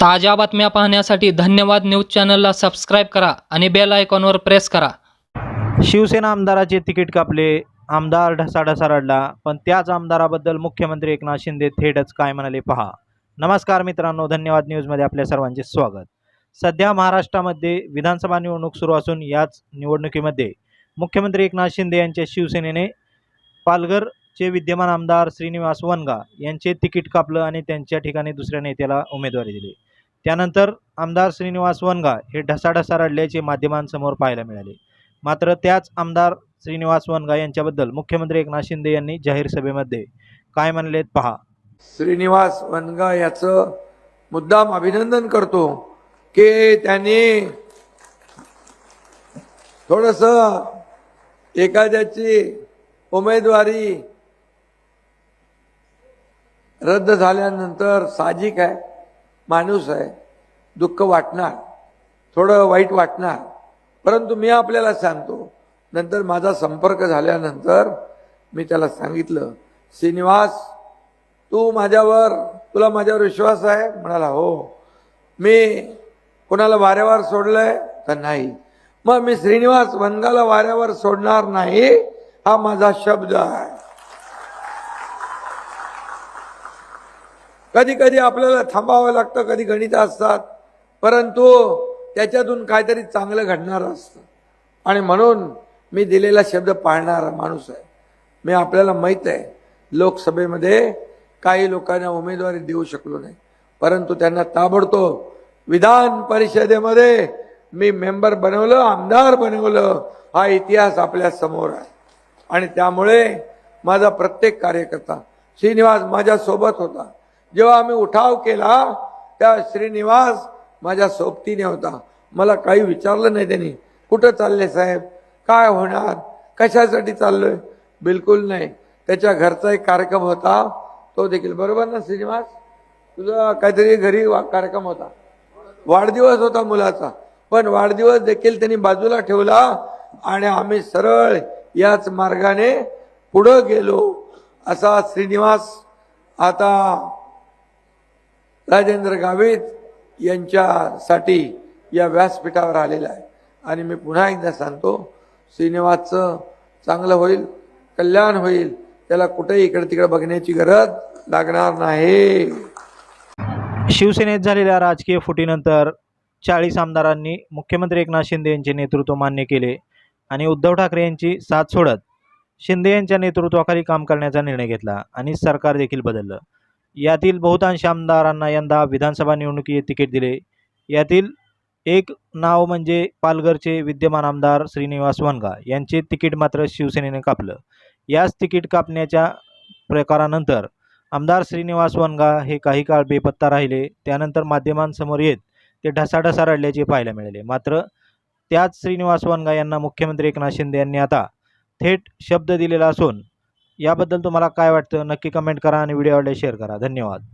ताज्या बातम्या पाहण्यासाठी धन्यवाद न्यूज चॅनलला सबस्क्राईब करा आणि बेल आयकॉनवर प्रेस करा. शिवसेना आमदाराचे तिकीट कापले. आमदार ढसाढसा रडला पण त्याच आमदाराबद्दल मुख्यमंत्री एकनाथ शिंदे थेटच काय म्हणाले पहा. नमस्कार मित्रांनो धन्यवाद न्यूजमध्ये आपल्या सर्वांचे स्वागत. सध्या महाराष्ट्रामध्ये विधानसभा निवडणूक सुरू असून याच निवडणुकीमध्ये मुख्यमंत्री एकनाथ शिंदे यांच्या शिवसेनेने पालघरचे विद्यमान आमदार श्रीनिवास वनगा यांचे तिकीट कापलं आणि त्यांच्या ठिकाणी दुसऱ्या नेत्याला उमेदवारी दिली. त्यानंतर आमदार श्रीनिवास वनगा हे ढसाढसा रडल्याचे माध्यमांसमोर पाहायला मिळाले. मात्र त्याच आमदार श्रीनिवास वनगा यांच्याबद्दल मुख्यमंत्री एकनाथ शिंदे यांनी जाहीर सभेमध्ये काय म्हणलेत पहा. श्रीनिवास वनगा याचं मुद्दाम अभिनंदन करतो की त्यांनी थोडस एखाद्याची उमेदवारी रद्द झाल्यानंतर साहजिक आहे. माणूस आहे दुःख वाटणार थोडं वाईट वाटणार. परंतु मी आपल्याला सांगतो नंतर माझा संपर्क झाल्यानंतर मी त्याला सांगितलं श्रीनिवास तू माझ्यावर तुला माझ्यावर विश्वास आहे? म्हणाला हो. मी कोणाला वाऱ्यावर सोडलंय? तर नाही. मग मी श्रीनिवास वनगाला वाऱ्यावर सोडणार नाही हा माझा शब्द आहे. कधी कधी आपल्याला थांबावं लागतं कधी गणित असतात. परंतु त्याच्यातून काहीतरी चांगलं घडणार असतं. आणि म्हणून मी दिलेला शब्द पाळणारा माणूस आहे. मी आपल्याला माहीत आहे लोकसभेमध्ये काही लोकांना उमेदवारी देऊ शकलो नाही. परंतु त्यांना ताबडतोब विधान परिषदेमध्ये मी मेंबर बनवलं आमदार बनवलं हा इतिहास आपल्यासमोर आहे. आणि त्यामुळे माझा प्रत्येक कार्यकर्ता श्रीनिवास माझ्यासोबत होता. जेव्हा आम्ही उठाव केला त्या श्रीनिवास माझ्या सोबतीने होता. मला काही विचारलं नाही त्यांनी. कुठं चालले साहेब? काय होणार? कशासाठी चाललोय? बिलकुल नाही. त्याच्या घरचा एक कार्यक्रम होता. तो देखील बरोबर ना श्रीनिवास? तुझा काहीतरी घरी वा- कार्यक्रम होता. वाढदिवस होता मुलाचा. पण वाढदिवस देखील त्यांनी बाजूला ठेवला आणि आम्ही सरळ याच मार्गाने पुढं गेलो असा श्रीनिवास आता राजेंद्र गावित यांच्यासाठी या व्यासपीठावर आलेला आहे. आणि मी पुन्हा एकदा सांगतो श्रीनिवासचं चांगलं होईल कल्याण होईल त्याला कुठेही इकडे तिकडे बघण्याची गरज लागणार नाही. शिवसेनेत झालेल्या राजकीय फुटीनंतर चाळीस आमदारांनी मुख्यमंत्री एकनाथ शिंदे यांचे नेतृत्व मान्य केले आणि उद्धव ठाकरे यांची साथ सोडत शिंदे यांच्या नेतृत्वाखाली काम करण्याचा निर्णय घेतला आणि सरकार देखील बदललं. यातील बहुतांश आमदारांना यंदा विधानसभा निवडणुकीचे तिकीट दिले. यातील एक नाव म्हणजे पालघरचे विद्यमान आमदार श्रीनिवास वनगा. यांचे तिकीट मात्र शिवसेनेने कापलं. याच तिकीट कापण्याच्या प्रकारानंतर आमदार श्रीनिवास वनगा हे काही काळ बेपत्ता राहिले. त्यानंतर माध्यमांसमोर येत ते ढसाढसा रडल्याचे पाहायला मिळाले. मात्र त्याच श्रीनिवास वनगा यांना मुख्यमंत्री एकनाथ शिंदे यांनी आता थेट शब्द दिलेला असून याबद्दल तुम्हाला काय वाटतं? नक्की कमेंट करा आणि व्हिडिओ आवडले शेअर करा. धन्यवाद.